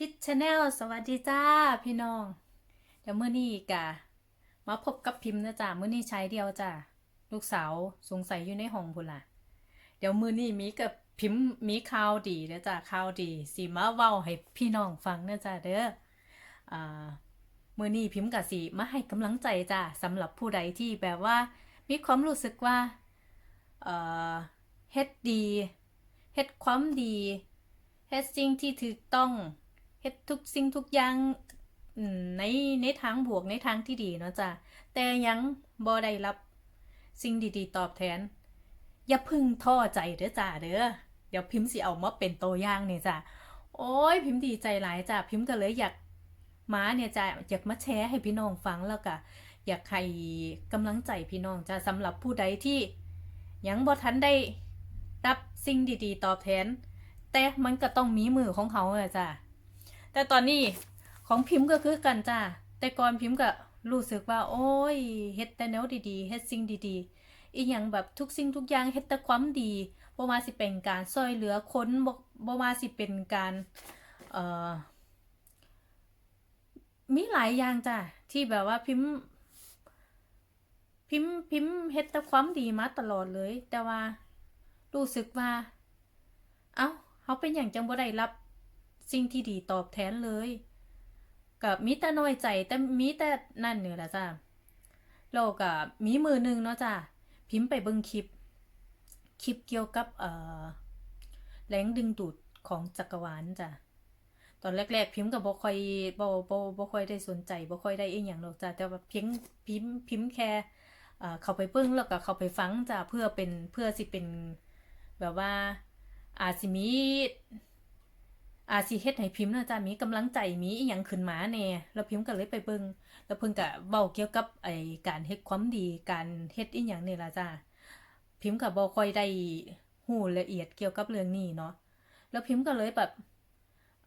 พิชชแนลสวัสดีจ้าพี่น้อง เดี๋ยวมื้อนี้กะมาพบกับพิมพ์นะจ้ามื้อนี้ใช้เดียวจ้าลูกสาวสงสัยอยู่ในห้องพุ่นล่ะ เดี๋ยวมื้อนี้มีกับพิมพ์มีข่าวดีนะจ้าข่าวดีสิมาเว้าให้พี่น้องฟังนะจ้าเด้ออ่ามื้อนี้พิมพ์กะสิมาให้กำลังใจจ้าสำหรับผู้ใดที่แบบว่า มีความรู้สึกว่าเอ่อเฮ็ดดีเฮ็ดความดีเฮ็ดสิ่งที่ถูกต้อง ฮ็ดทุกสิ่งทุกอย่างในในทางบวกในทางที่ดีเนาะจ้ะแต่ยังบ่ได้รับสิ่งดีๆ ตอบแทน อย่าพึ่งท้อใจเด้อจ้าเด้อเดี๋ยวพิมพ์สิเอามาเป็นตัวอย่างเนี่ยจ้ะโอ้ยพิมพ์ดีใจหลายจ้ะพิมพ์ก็เลยอยากมาเนี่ยจ้ะอยากมาแชร์ให้พี่น้องฟังแล้วก็อยากให้กำลังใจพี่น้องจ้ะสำหรับผู้ใดที่ยังบ่ทันได้รับสิ่งดีๆ ตอบแทน แต่มันก็ต้องมีมือของเขาอะจ้ะ แต่ตอนนี้ของพิมพ์ก็คือกันจ้าแต่ก่อนพิมพ์ก็รู้สึกว่า โอ้ยเฮ็ดแต่แนวดีๆเฮ็ดสิ่งดีๆ อีหยังแบบทุกสิ่งทุกอย่างเฮ็ดแต่ความดีบ่ว่าสิเป็นการช่วยเหลือคนบ่บ่ว่าสิเป็นการเอ่อมีหลายอย่างจ้ะที่แบบว่าพิมพ์พิมพ์พิมพ์เฮ็ดแต่ความดีมาตลอดเลย แต่ว่ารู้สึกว่า เอ้าเขาเป็นอย่างจังบ่ได้รับ สิ่งที่ดีตอบแทนเลยกับมีแต่น้อยใจแต่มีแต่นั่นเนี่ยแหละจ้ะเรากับมีมือหนึ่งเนาะจ้ะพิมพ์ไปเบิ่งคลิป คลิปเกี่ยวกับเอ่อแรงดึงดูดของจักรวาลจ้ะตอนแรก ๆ พิมพ์ก็บ่ค่อยบ่บ่บ่ค่อยได้สนใจบ่ค่อยได้เอีหยังหรอกจ้ะแต่ว่าเพียงพิมพ์พิมพ์แค่เอ่อเข้าไปเบิ่งแล้วก็เข้าไปฟังจ้ะเพื่อเป็นเพื่อสิเป็นแบบว่าอาจสิมี อาจสิเฮ็ดให้พิมพ์นะจ้ะมีกำลังใจมีอีหยังขึ้นมาแน่แล้วพิมพ์ก็เลยไปเบิ่งแล้วเพิ่นก็เว้าเกี่ยวกับไอ้การเฮ็ดความดีการเฮ็ดอีหยังนี่ล่ะจ้ะพิมพ์ก็บ่ค่อยได้ฮู้ละเอียดเกี่ยวกับเรื่องนี้เนาะแล้วพิมพ์ก็เลยแบบ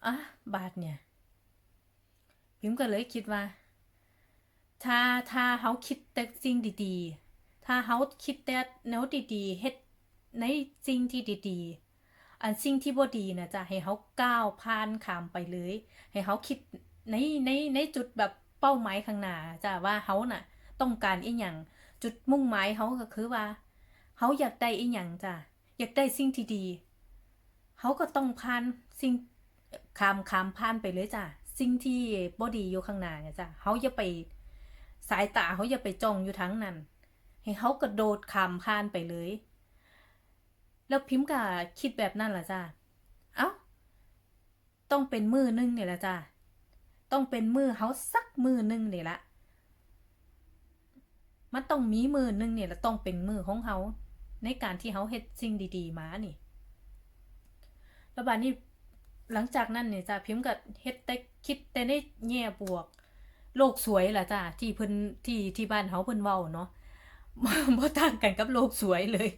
อะบาดเนี่ย พิมพ์ก็เลยคิดว่า ถ้าถ้าเฮาคิดแต่สิ่งดีๆ ถ้าเฮาคิดแต่แนวดีๆเฮ็ดในสิ่งที่ดีๆ อันสิ่งที่บ่ดีนะจ๊ะให้เขาก้าวผ่านข้ามไปเลย ให้เขาคิดในในในจุดแบบเป้าหมายข้างหน้าจ้ะว่าเขาน่ะ ต้องการอีหยังจุดมุ่งหมายเขาก็คือว่าเขาอยากได้อีหยังจ้ะอยากได้สิ่งที่ดีเขาก็ต้องผ่านสิ่งข้ามข้ามผ่านไปเลยจ้ะสิ่งที่บ่ดีอยู่ข้างหน้าเนี่ยจ้ะเขาอย่าไปสายตาเขาอย่าไปจ้องอยู่ทั้งนั้น ให้เขากระโดดข้ามผ่านไปเลย แล้วพิมพ์ก็คิดแบบนั้นล่ะจ้าเอ้า ต้องเป็นมือนึงเนี่ยละจ้าต้องเป็นมือเขาสักมือนึงเนี่ยละ มันต้องมีมือนึงเนี่ยละต้องเป็นมือของเขาในการที่เขาเฮ็ดสิ่งดี ๆ มานี่ แล้วบาดนี้หลังจากนั้นเนี่ยจ้าพิมพ์ก็เฮ็ดแต่คิดแต่ในแง่บวก โลกสวยล่ะจ้าที่เพิ่นที่ที่บ้านเขาเพิ่นเว้าเนาะ บ่ต่างกันกับโลกสวยเลย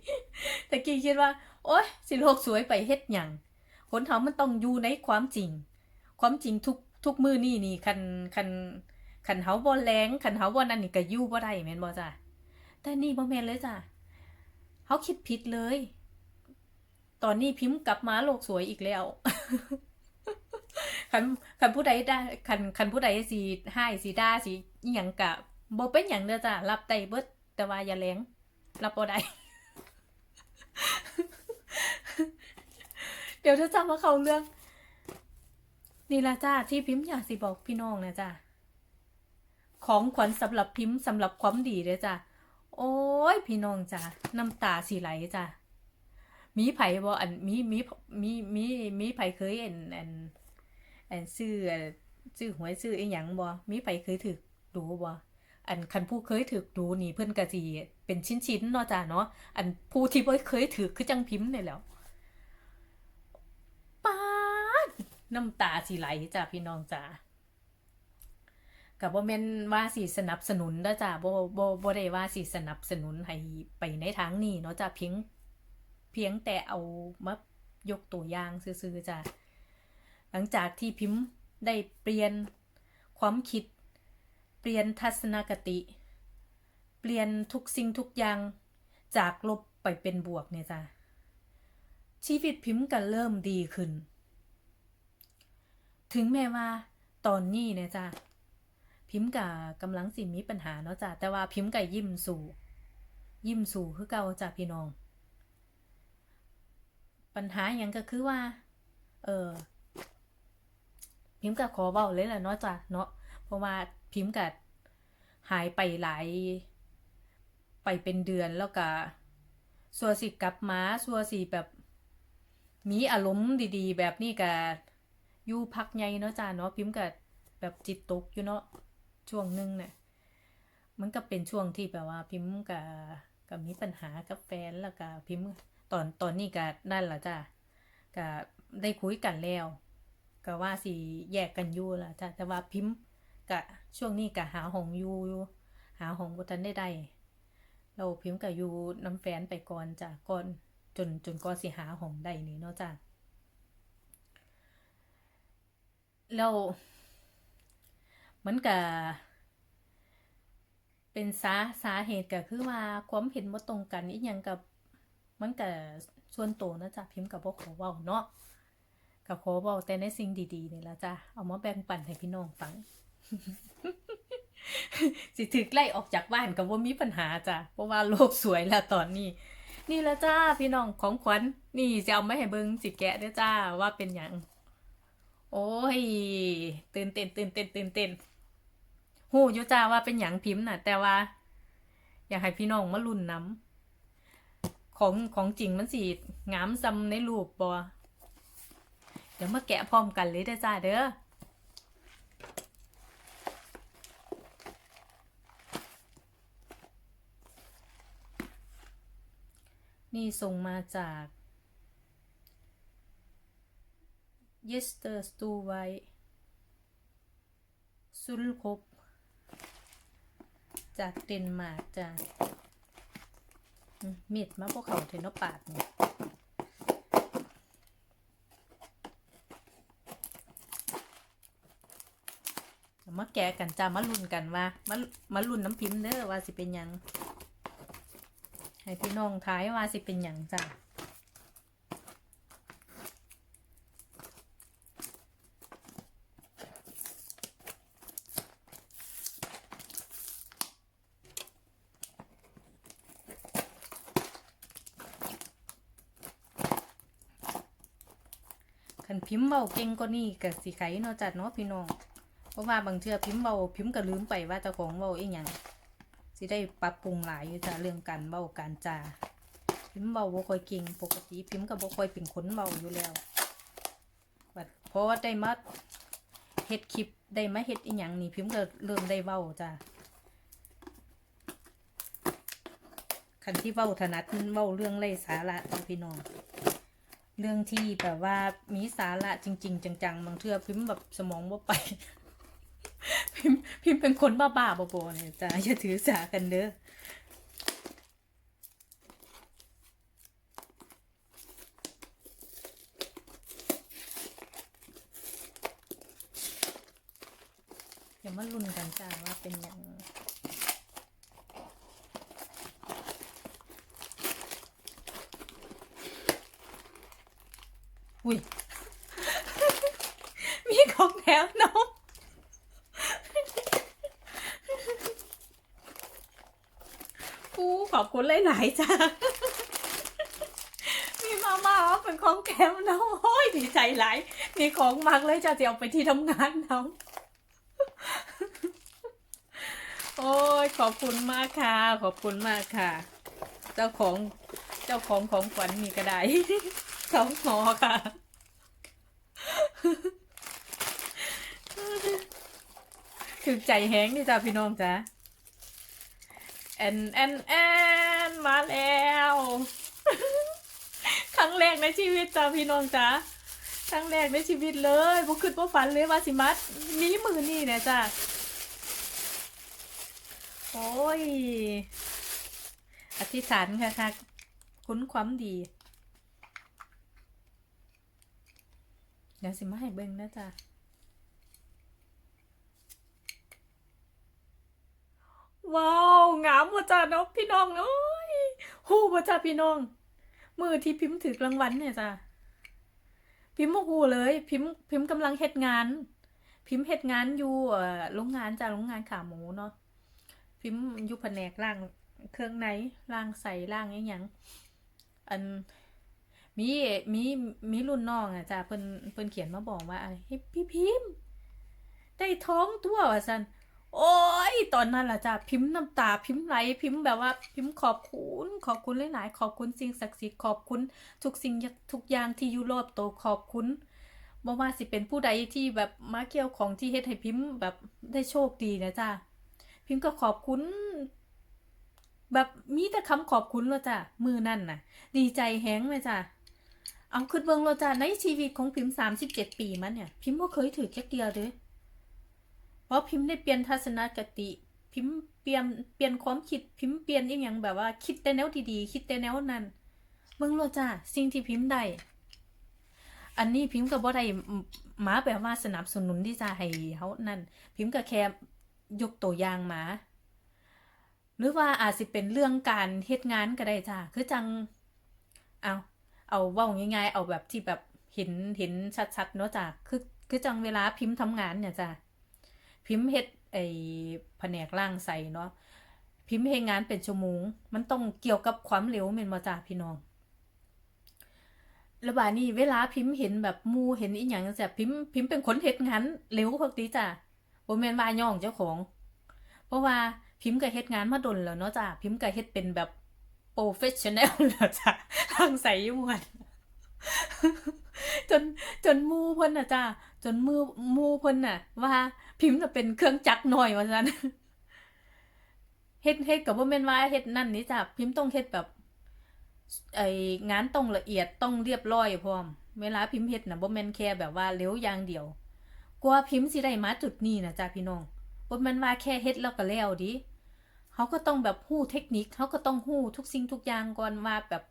แต่กี้คิดว่า โอ๊ยสิโลกสวยไปเฮ็ดหยังคนเฮามันต้องอยู่ในความจริง ความจริงทุกทุกมือนี่นี่คันคันคันเฮาบ่แรงคันเฮาบ่นั่นนี่ก็อยู่บ่ได้แม่นบ่จ้ะแต่นี่บ่แม่นเลยจ้ะเฮาคิดผิดเลย ตอนนี้พิมพ์กลับมาโลกสวยอีกแล้วคันคันผู้ใดได้คันคันผู้ใดสิให้สิด่าสิอิหยังกะบ่เป็นหยังเด้อจ้ะรับได้เบิด แต่ว่าอย่าแรงรับบ่ได้เดี๋ยวถ้าจำว่าเขาเรื่อง นี่ละจ้าที่พิมพ์อยากสิบอกพี่น้องนะจ้าของขวัญสำหรับพิมพ์สำหรับความดีเลยจ้าโอ้ยพี่น้องจ้าน้ำตาสีไหลจ้ามีไผ่บ่อันมีมีมีมีมีไผ่เคยอันอันอันซื้อซื้อหวยซื้อไอ้หยังบ่มีไผ่เคยถึกดูบ่อ อันคันผู้เคยถึกดูนี่เพิ่อนก็สิเป็นชิ้นๆเนาะจ้าเนาะอันผู้ที่บ่เคยถึกคือจังพิมพ์นี่แหล้วป๊าดน้ำตาสิไหลจ้ะพี่น้องจ้ากับบ่าแม่นว่าสิสนับสนุนเด้อจ้ะบ่บ่บ่ได้ว่าสิสนับสนุนให้ไปในทางนี้เนาะจ้ะเพียงเพียงแต่เอามายกตัวอย่างซื่อๆจ้ะหลังจากที่พิมพ์ได้เปลี่ยนความคิด เปลี่ยนทัศนคติ เปลี่ยนทุกสิ่งทุกอย่าง จากลบไปเป็นบวกเนี่ยจ้ะชีวิตพิมพ์ก็เริ่มดีขึ้น ถึงแม้ว่า ตอนนี้เนี่ยจ้ะพิมพ์กับกำลังสิมีปัญหาเนาะจ้ะแต่ว่าพิมพ์กับยิ้มสู่ ยิ้มสู่คือเก่าจ้ะพี่น้อง ปัญหาอย่างก็คือว่า เออพิมพ์กับขอเบาเลยแหละเนาะจ้ะเนาะ ราะว่าพิมพ์กับหายไปหลาย ไปเป็นเดือนแล้วก็สัวสิกลับมาสัวสิแบบ มีอารมณ์ดีๆ แบบนี้กับอยู่พักใหญ่เนาะจ้าเนาะพิมพ์กับแบบจิตตกอยู่เนาะช่วงหนึงเนี่ยมันก็เป็นช่วงที่แบบว่าพิมพ์กับกับมีปัญหากับแฟนแล้วก็พิมพ์ตอนตอนนี้ก็นั่นแหละจ้าก็ได้คุยกันแล้วก็ว่าสิแยกกันอยู่ละจ้าแต่ว่าพิมพ์ กะช่วงนี้กะหาหองอยู่หาหองบ่ทันได้ได้เราพิมพ์กับอยู่น้ำแฟนไปก่อนจ้ะก่อนจนจนก็สิหาหองได้นี่เนาะจ้ะแล้วมันก็เป็นสาสาเหตุก็คือว่าความเห็นบ่ตรงกันอีหยังกับมันก็ส่วนโตนะจ๊ะพิมพ์กับบ่ขอเว้าเนาะก็ขอเว้าแต่ในสิ่งดีๆนี่ละจ้ะเอามาแบ่งปันให้พี่น้องฟัง สิถึกไล่ออกจากบ้านก็บ่ามีปัญหาจ้ะ เพราะว่าโลกสวยแล้วตอนนี้ นี่ละจ้าพี่น้องของขวัญนี่จะเอาไมาให้เบิงสิแกะด้จ้าว่าเป็นหยังโอ้ย ตื่นเต้นตื่นเต้นตื่นเต้นหูยจ้าว่าเป็นหยังพิมพ์น่ะ แต่ว่า อยากให้พี่น้องมาลุ้นน้ำของของจริงมันสิงามซ้ำในรูปบ่เดี๋ยวมาแกะพร้อมกันเลยเด้จ้าเด้อ นี่ส่งมาจาก Yester s t u v i สุลคบจากเดนมาร์กจ้ะอืมมีดมาพวกเขาเทนอปาดเนี่ยมาแกะกันจ้ามาลุ้นกันว่ามามาลุ้นน้ำพิมพ์เด้อว่าสิเป็นยัง ให้พี่น้องทายว่าสิเป็นหยังจ้ะคันพิมพ์เบาเก่งก็นี่กับสิไขเนาะจัดเนาะพี่น้อง เพราะว่าบางเทื่อพิมพ์เบาพิมพ์ก็ลืมไปว่าเจ้าของเบาอีหยัง สิได้ปรับปรุงหลายอยู่จ้ะเรื่องการเบาการจาพิมพ์เบาบ่ค่อยเก่งปกติพิมพ์ก็บ่ค่อยเป็นคนเบาอยู่แล้วบัดเพราะว่าได้มาเฮ็ดคลิปได้มาเฮ็ดอีหยังนี่พิมพ์ก็เริ่มได้เว้าจ้ะคันที่เว้าถนัดเว้าเรื่องไร้สาระจ้ะพี่น้อง เรื่องที่แบบว่ามีสาระจริง ๆ จังๆบางเทื่อพิมพ์แบบสมองบ่าไป พิมพ์เป็นคนบ้าๆบอๆเนี่ยจ้าอย่าถือสากันเด้อเดี๋ยวมาลุ้นกันจ้าว่าเป็นยังอุ้ยมีของแถมน้อง กูขอบคุณหลายๆจ้ามีมาม่าว่าเป็นของแถมน้องโอ้ยดีใจหลายมีของมากเลยจ้าจะเอาไปที่ทำงานน้องโอ้ยขอบคุณมากค่ะ ขอบคุณมากค่ะ เจ้าของเจ้าของของขวัญมีกระไดสองหอค่ะถึกใจแห้งนี่จ้าพี่น้องจ้า แอนแอนแอนมาแล้ว ครั้งแรกในชีวิตจ้าพี่น้องจ้าครั้งแรกในชีวิตเลยบ่คิดบ่ฝันเลยว่าสิมัดมีมือนี่เนี่ยจ้าโอ้ย อธิษฐานค่ะค่ะคุ้นความดี เดี๋ยวสิมาให้เบิ่งนะจ๊ะ ว้าวงามว่ะจ้าเนาะพี่น้องเอ้ยฮู้ว่ะจ้าพี่น้อง มือที่พิมพ์ถือรางวัลเนี่ยจ้ะพิมพ์โมหูเลย พิมพ์พิมพ์กำลังเฮ็ดงาน พิมพ์เฮ็ดงานอยู่โรงงานจ้าโรงงานขาหมูเนาะพิมพ์อยู่แผนกล่างเครื่องในล่างใส่ล่างอหยังอันมีมีมีรุ่นน้องอะจ้าเพิ่นเพิ่นเขียนมาบอกว่าอะไรพี่พิมพ์ได้ท้องตัวว่ะสัน โอ้ยตอนนั้นล่ะจ้าพิมพ์น้ำตาพิมพ์ไหลพิมพ์แบบว่า พิมพ์ขอบคุณขอบคุณหลายๆขอบคุณสิ่งศักดิ์สิทธิ์ขอบคุณทุกสิ่งทุกอย่างที่อยู่รอบตัวขอบคุณบ่ว่าสิเป็นผู้ใดที่แบบมาเกี่ยวของที่เฮ็ดให้พิมพ์แบบได้โชคดีนะจ้าพิมพ์ก็ขอบคุณแบบมีแต่คำขอบคุณแล้วจ้ะมือนั่นน่ะ ดีใจแฮงเลยจ้ะเอาคิดเบิงแล้วจ้ะในชีวิตของพิมพ์สามสิบเจ็ดปีมันเนี่ย พิมพ์บ่เคยถือแค่เดียวเด้ พราะพิมพ์ได้เปลี่ยนทัศนคติ พิมพ์เปลี่ยนเปลี่ยนความคิดพิมพ์เปลี่ยนอีหยังแบบว่า คิดแต่แนวดีๆคิดแต่แนวนั้นเบิ่งโลจ้าสิ่งที่พิมพ์ได้อันนี้พิมพ์ก็บ่ได้มาแบบว่าสนับสนุนที่จะให้เฮานั่น พิมพ์ก็แค่ยกตัวอย่างมา หรือว่าอาจสิเป็นเรื่องการเฮ็ดงานก็ได้จ้าคือจังเอาเอาเว้าง่ายๆเอาแบบที่แบบเห็นเห็นชัดๆเนาะจ้าคือคือจังเวลาพิมพ์ทำงานเนี่ยจ้า พิมพ์เฮ็ดไอ้แผนกล่างใส่เนาะพิมพ์เฮ็ดงานเป็นชั่วโมง มันต้องเกี่ยวกับความเร็วแม่นบ่จ้าพี่น้องแล้วบาดนี้เวลาพิมพ์เห็นแบบมูเห็นอีหยังจังซี่พิมพ์พิมพ์เป็นคนเฮ็ดงานเร็วพวกติจ้ะบ่แม่นว่าย่องเจ้าของ เพราะว่าพิมพ์ก็เฮ็ดงานมาดนแล้วเนาะจ้ะพิมพ์ก็เฮ็ดเป็นแบบโปรเฟชชั่นแนลแล้วจ้ะทางใส่ยวนจนจนมูเพิ่นน่ะจ้ะจนมือมูเพิ่นน่ะว่า พิมพ์น่ะเป็นเครื่องจักรน้อยว่าซั่นเฮ็ดเฮ็ดก็บ่แม่นว่าเฮ็ดนั่นนี่จ้ะพิมพ์ต้องเฮ็ดแบบไองานต้องละเอียดต้องเรียบร้อยพร้อม เวลาพิมพ์เฮ็ดน่ะบ่แม่นแค่แบบว่าเร็วอย่างเดียว กว่าพิมพ์สิได้มาจุดนี้นะจ้ะพี่น้องบ่แม่นว่าแค่เฮ็ดแล้วก็แล้วดิเขาก็ต้องแบบฮู้เทคนิคเขาก็ต้องฮู้ทุกสิ่งทุกอย่างก่อนว่าแบบ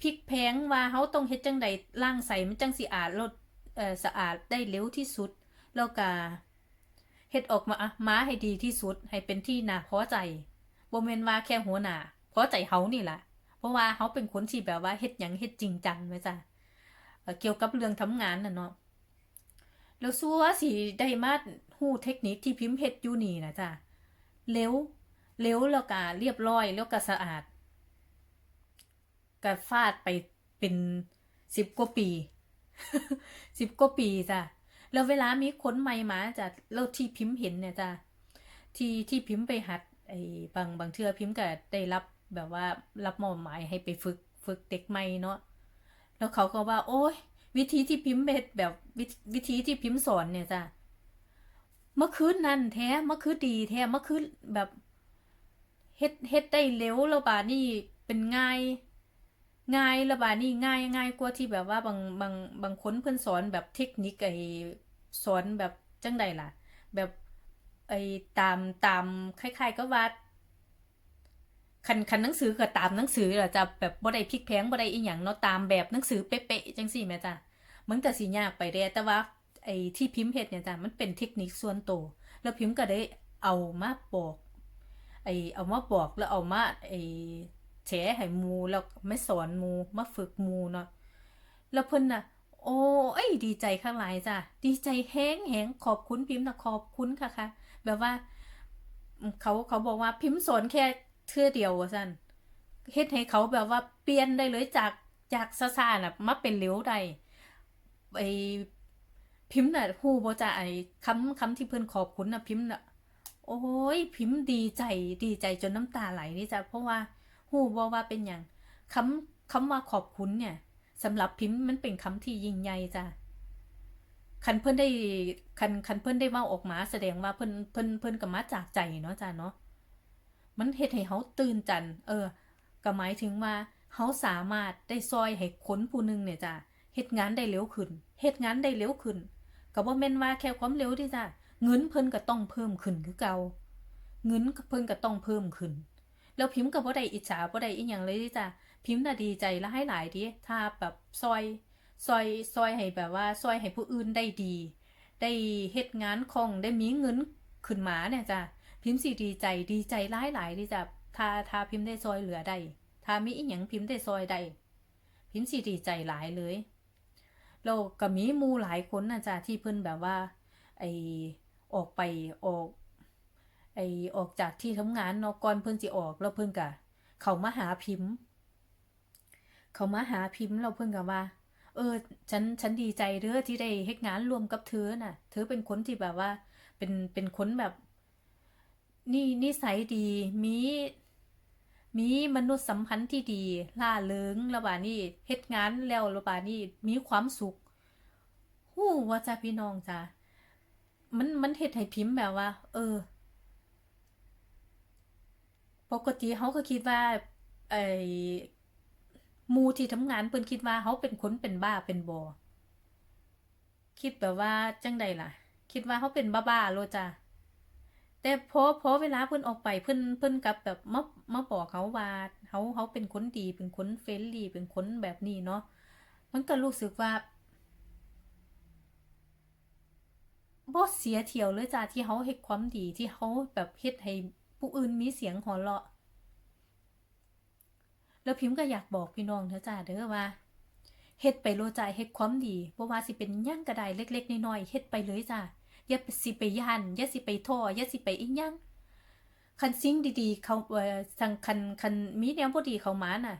พลิกแพงว่าเขาต้องเฮ็ดจังใดล่างใส่มันจังสิอาดลดเอ่อสะอาดได้เร็วที่สุด แล้วก็ เฮ็ดออกมามาให้ดีที่สุด ให้เป็นที่น่าพอใจบ่แม่นว่าแค่หัวหน้าพอใจเฮานี่ล่ะ เพราะว่าเขาเป็นคนที่แบบว่าเฮ็ดหยังเฮ็ดจริงจังไว้จ้ะเกี่ยวกับเรื่องทำงานน่ะเนาะแล้วซัวสิได้มาฮู้เทคนิคที่พิมพ์เฮ็ดอยู่นี่นะจ้ะเร็วเร็วแล้วก็เรียบร้อยแล้วก็สะอาดก็ฟาดไปเป็นสิบกว่าปีสิบกว่าปีจ้ะ แล้วเวลามีคนใหม่มาจ้ะแล้วที่พิมพ์เห็นเนี่ยจ้ะที่ที่พิมพ์ไปหัดไอ้บางบางเทื่อพิมพ์ก็ได้รับแบบว่ารับมอบหมายให้ไปฝึกฝึกเด็กใหม่เนาะแล้วเขาก็ว่า โอ้ยวิธีที่พิมพ์เฮ็ดแบบวิวิธีที่พิมพ์สอนเนี่ยจ้ะเมื่อคืนนั่นแท้เมื่อคืนดีแท้เมื่อคืนแบบเฮ็ดเฮ็ดได้เร็วแล้วบาดนี่เป็นง่าย ง่ายแล้วบาดนี่ง่ายง่ายกว่าที่แบบว่าบางบางบางคนเพิ่อนสอนแบบเทคนิคไอ้ สอนแบบจังใดล่ะ แบบไอ้ตามตามคล้ายๆก็ว่าคันคันหนังสือก็ตามหนังสือล่ะจะแบบบ่ได้พลิกแพงบ่ได้อีหยังเนาะตามแบบหนังสือเป๊ะๆจังซี่แม่จ้ะมันก็สิยากไปเด้แต่ว่าไอ้ที่พิมพ์เฮ็ดเนี่ยจ้ะมันเป็นเทคนิคส่วนตัวแล้วพิมพ์ก็ได้เอามาบอกไอ้เอามาบอกแล้วเอามาไอ้แชร์ให้หมู่แล้วไม่สอนหมู่มาฝึกหมู่เนาะแล้วเพิ่นน่ะ โอ้ยดีใจข้างหลายจ้ะดีใจแฮงแฮงขอบคุณพิมพ์นะขอบคุณค่ะค่ะแบบว่า เขาเขาบอกว่าพิมพ์สอนแค่เทื่อเดียวว่าซั่นเฮ็ดให้เขาแบบว่าเปลี่ยนได้เลยจากจากซ่าๆน่ะมาเป็นเร็วได้ไอพิมพ์น่ะฮู้บ่จ้ะไอคำคำที่เพิ่นขอบคุณน่ะพิมพ์น่ะโอ้ยพิมพ์ดีใจดีใจจนน้ำตาไหลนี่จ้ะเพราะว่าฮู้บ่ว่าเป็นหยังคำคำว่าขอบคุณเนี่ย สำหรับพิมพ์มันเป็นคำที่ยิ่งใหญ่จ้ะคันเพิ่อนได้คันคันเพิ่อนได้เว้าออกมาแสดงว่าเพิ่นเพิ่นเพิ่นก็มาจากใจเนาะจ้ะเนาะมันเฮ็ดให้เฮาตื่นจันเออ ก็หมายถึงว่าเฮาสามารถได้ซอยให้คนผู้หนึงเนี่ยจ้ะเฮ็ดงานได้เร็วขึ้นเฮ็ดงานได้เร็วขึ้นก็บ่แม่นว่าแค่ความเร็วที่จ้ะเงินเพิ่นก็ต้องเพิ่มขึ้นคือเก่าเงินเพิ่นก็ต้องเพิ่มขึ้น แล้วพิมพ์ก็บ่ได้อิจฉาบ่ได้อีหยังเลยที่จ้ะ พิมพ์น่ะดีใจและให้หลายดิถ้าแบบซอยซอยซอยให้แบบว่าซอยให้ผู้อื่นได้ดี ได้เฮ็ดงานคงได้มีเงินขึ้นมาเนี่ยจ้ะพิมพ์สิดีใจดีใจหลายหลายดิจ้ะถ้าถ้าพิมพ์ได้ซอยเหลือได้ถ้ามีอีหยังพิมพ์ได้ซอยได้พิมพ์สิดีใจหลายเลยแล้วก็มีมูหลายคนนะจ้ะที่เพิ่นแบบว่า ไอออกไปออก ไอออกจากที่ทำงานเนาะก่อนเพิ่นสิออกแล้วเพิ่นก็เข้ามาหาพิมพ์ เขามาหาพิมพ์เราเพิ่งกับว่า เออ ฉันฉันดีใจเด้อที่ได้เฮ็ดงานรวมกับเธอน่ะ เธอเป็นคนที่แบบว่า เป็นเป็นคนแบบ นี่นิสัยดีมีมีมนุษยสัมพันธ์ที่ดีล่าเริงแล้วบานี้เฮ็ดงานแล้วแล้วบานี้มีความสุขฮู้ว่าจ้าพี่น้องจ้ามันมันเฮ็ดให้พิมพ์แบบว่า เออ ปกติเขาก็คิดว่า ไอ มูที่ทำงานเพิ่นคิดว่าเขาเป็นคนเป็นบ้าเป็นบอคิดแบบว่าจังใดล่ะ คิดว่าเขาเป็นบ้าๆโลจ้ะแต่พอพอเวลาเพิ่นออกไปเพิ่นเพิ่นกลับแบบมามาบอกเขาว่าเขาเขาเป็นคนดีเป็นคนเฟรนลี่เป็นคนแบบนี้เนาะมันก็รู้สึกว่าบ่เสียเที่ยวเลยจ้ะที่เขาเฮ็ดความดีที่เขาแบบเฮ็ดให้ผู้อื่นมีเสียงหัวเราะ แล้วพิมพ์ก็อยากบอกพี่น้องเถอะจ้าเด้อว่าเฮ็ดไปโลดจ้าเฮ็ดความดีบ่ว่าสิเป็นหยังก็ไดเล็ก ๆน้อยๆเฮ็ดไปเลยจ้าอย่าสิไปย่านอย่าสิไปท้ออย่าสิไปอีหยังคันสิ่งดีๆ เขาเอ่อสังคันคันมีแนวบ่ดีเขามาน่ะ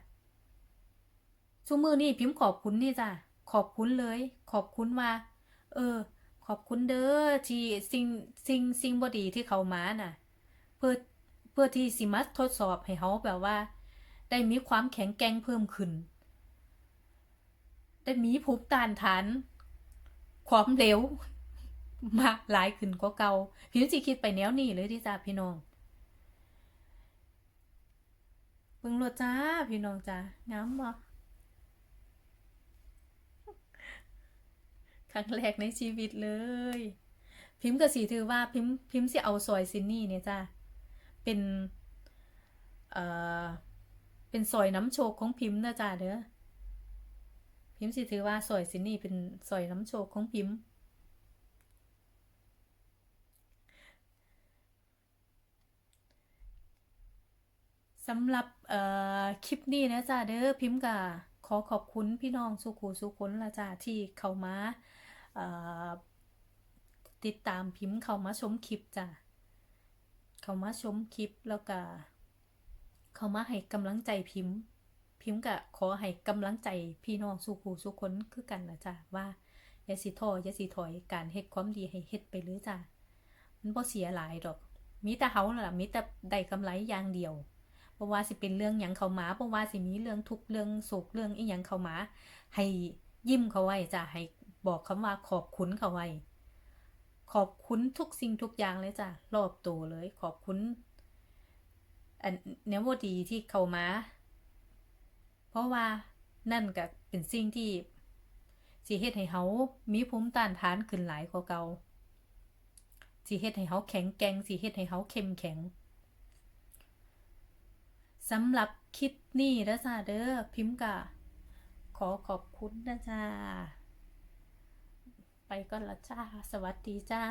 ซุมื้อนี้พิมพ์ขอบคุณนี่จ้าขอบคุณเลย ขอบคุณว่าเออ ขอบคุณเด้อที่สิ่งสิ่งสิ่งบ่ดีที่เขามาน่ะ เพื่อเพื่อที่สิมาทดสอบให้เฮาแบบว่า ได้มีความแข็งแกร่งเพิ่มขึ้น ได้มีภูมิต้านทาน ความเร็วมาหลายขึ้นกว่าเก่าพี่สิคิดไปแนวนี้เลยที่จ้าพี่น้องเบิ่งโลดจ้าพี่น้องจ้างามบ่ครั้งแรกในชีวิตเลย พิมพ์ก็สิถือว่าพิมพ์พิมพ์สิเอาซอยซินนี่เนี่ยจ้าเป็น เอ่อ เป็นซอยน้ำโชคของพิมพ์นะจ้าเด้อพิมพ์สิถือว่าซอยสินี่เป็นซอยน้ำโชคของพิมพ์สำหรับเอ่อคลิปนี้นะจ้าเด้อพิมพ์ก็ขอขอบคุณพี่น้องสุขูสุคนละจ้าที่เข้ามาติดตามพิมพ์เข้ามาชมคลิปจ้าเข้ามาชมคลิปแล้วก็ เขามาให้กำลังใจพิมพ์ พิมพ์ก็ขอให้กำลังใจพี่น้องสู่ผู้สู่คนคือกันนะจ้ะว่าอย่าสิท้ออย่าสิถอยการเฮ็ดความดีให้เฮ็ดไปเลยจ้ะมันบ่เสียหลายดอก มีแต่เฮาล่ะมีแต่ได้กำไรอย่างเดียวบ่ว่าสิเป็นเรื่องหยังเข้ามาบ่ว่าสิมีเรื่องทุกข์เรื่องโศกเรื่องอีหยังเข้ามาให้ยิ้มเขาไว้จ้ะให้บอกคำว่าขอบคุณเขาไว้ ขอบคุณทุกสิ่งทุกอย่างเลยจ้ะรอบตัวเลย ขอบคุณ อันเนี้ยบ่ดีที่เข้ามา เพราะว่านั่นก็เป็นสิ่งที่สิเฮ็ดให้เฮามีภูมิต้านทานขึ้นหลายกว่าเก่าสิเฮ็ดให้เฮาแข็งแกร่งสิเฮ็ดให้เฮาเข้มแข็งสำหรับคลิปนี้นะจ้าเด้อพิมพ์กะขอขอบคุณนะจ้าไปก่อนละจ้า สวัสดีจ้า